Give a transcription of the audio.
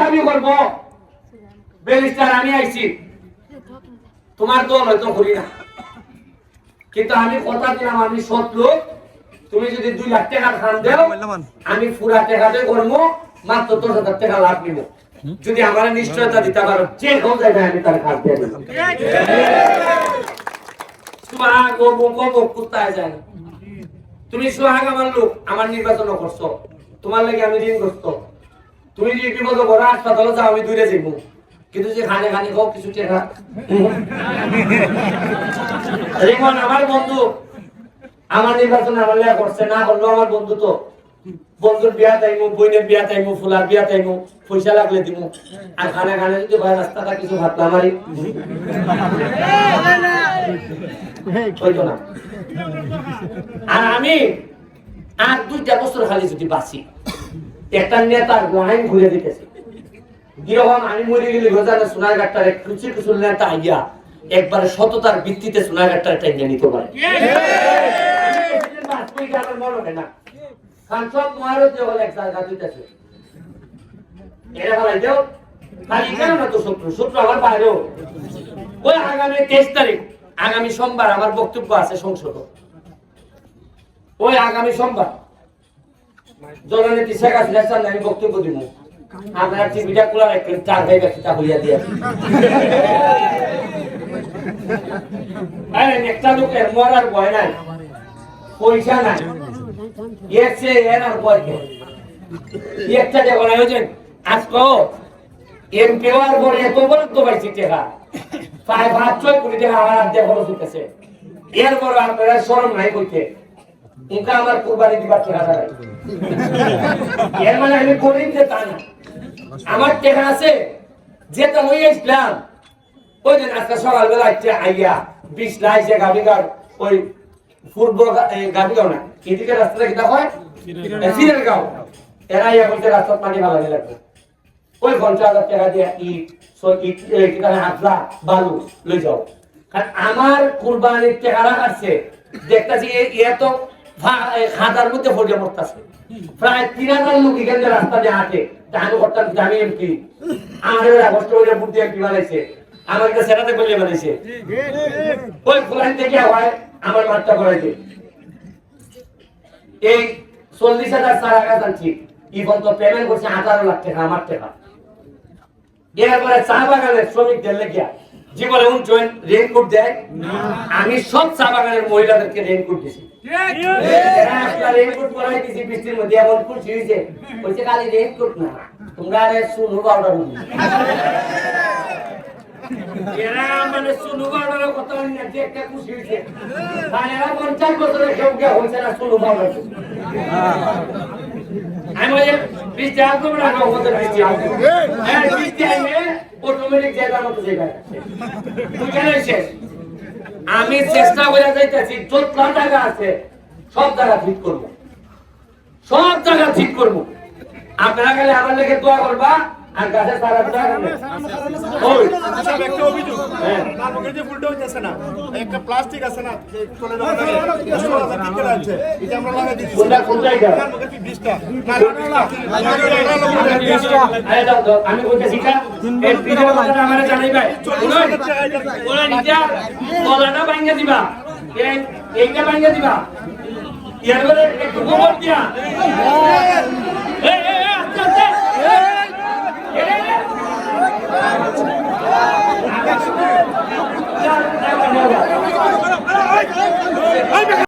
দাবি করব। ব্যারিস্টার, আমি আইছি। তোমার দল হয়তো করি না। কিন্তু আমি কথা দিলাম, আমি তুমি যদি দুই লাখ টাকা খান দেও, আমি পুরা টাকা দিয়ে করব, মাত্র দশ হাজার টাকা লাভ নিব। যদি আমার নিশ্চয়তা দিতে পারো, যে কোন জায়গায় আমি তার তুমি সুহাগ আমার লোক, আমার নির্বাচন করছ। তোমার লাগে আমি ঋণগ্রস্ত। তুমি যদি বিপদ করো হাসপাতালে যাও আমি দূরে যাইব। কিন্তু যে খানে খানে খাও কিছু টাকা রিমন, আমার বন্ধু, আমার নির্বাচন আমার লেয়া করছে, না করল আমার বন্ধু তো। বন্ধুর বিয়া তাইমু বইনের বিয়া তাইমু ফুলার বিয়া তাইমু পয়সা লাগলে দিমু। আর খানে খানে যদি ভাই রাস্তাটা কিছু হইতো না আর আমি আর দুইটা বছর খালি যদি বাঁচি। একটা নেতার লাইন ঘুরে দিতেছি। কীরকম আমি মরে গেলে গোজানে সোনার গাট্টার এক কুচি কুচুর নেতা আইয়া একবারে সততার ভিত্তিতে সোনার গাট্টার টাইনে নিতে পারে। আমার মনে হয় না। কারণ সব মহারত হলে এক জায়গা দিতেছে। এরা বলাই দেও খালি কেন না তো শত্রু? শত্রু আমার বাইরেও ওই আগামী তেইশ তারিখ আগামী সোমবার আমার বক্তব্য আছে সংসদ। ওই আগামী সোমবার। জননেত্রী শেখ হাসিনার সামনে আমি বক্তব্য দিব। আপনারা টিভিটা খোলা রাখবেন, চার ভাই দিয়ে। আরে, একটা লোকের মরার ভয় নাই, পয়সা নাই। এর চেয়ে এর আর? একটা আজকে পরে এত বরাদ্দ প্রায় পাঁচ ছয় কোটি আমার হইতেছে। এরপর আপনারা নাই কইতে। উনকা আমার কুরবানি দিবার টাকা নাই? এর মানে আমি গরিব যে তা না। আমার টাকা আছে যেটা লই আসলাম, ওই দিন আজকে সকালবেলা আইয়া বিশ লাইছে গাভিগার ওই পূর্ব গাভিগাও না, এদিকে রাস্তাটা কিনা হয়? সিরের গাঁও। এরা ইয়া বলতে রাস্তার পানি ভালো লাগবে। ওই পঞ্চাশ হাজার টাকা দিয়ে ইট আমার কুরবানির টাকা কাটছে দেখতেছি এত মধ্যে প্রায় তিন হাজার লোক এখান রাস্তা দিয়ে হাঁটে। করতাম আমার এবার আগস্ট বলে বুদ্ধি এমপি বানাইছে। আমার একটা সেটাতে বলে বানাইছে। ওই থেকে হয় আমার করাইছে এই চল্লিশ হাজার চার হাজার আনছি ইবন তো পেমেন্ট করছে আঠারো লাখ টাকা, আমার টাকা। এরপরে চা বাগানের শ্রমিকদের লেগিয়া জীবনে উঞ্চন রেনকোট দেয়? আমি সব চা বাগানের মহিলাদেরকে রেনকোট দিছি। এরা পরাই দিছি বৃষ্টির মধ্যে এমন খুশি হয়েছে। বলছে খালি রেনকোট না তোমরা আরে শুনু পাউডার এরা মানে শুনু পাউডারের কথা না দেখতে খুশি হয়েছে। এরা পঞ্চাশ বছরের কেউ কেউ হয়েছে না শুনু পাউডার? আমি বলি বৃষ্টি আসব না বৃষ্টি আসব। হ্যাঁ বৃষ্টি আইলে অটোমেটিক জায়গার মতো জায়গায় শেষ। আমি চেষ্টা করে যাইতেছি, যত জায়গা আছে, সব জায়গা ঠিক করব। সব জায়গা ঠিক করব। আপনারা গেলে আমার লেগে দোয়া করবা আর গাছে সারা দোয়া করবে ওই আচ্ছা, একটা অভিযোগ। হ্যাঁ। মুখে যে ফুলটা হইতেছে না একটা প্লাস্টিক আছে না চলে যাওয়ার আগে একশো হাজার টিকে আছে এটা আমরা লাগাই দিচ্ছি। কোনটা কোন জায়গা তার মুখে না না না বিষটা আরে দাও দাও আমি বলতেছি কা এই পিঠে আমারে জানাইবা। ওরা নিজা গলাটা ভাঙিয়ে দিবা। এই এইটা ভাঙিয়ে দিবা। ইয়ার একটু গোবর দিয়া। এই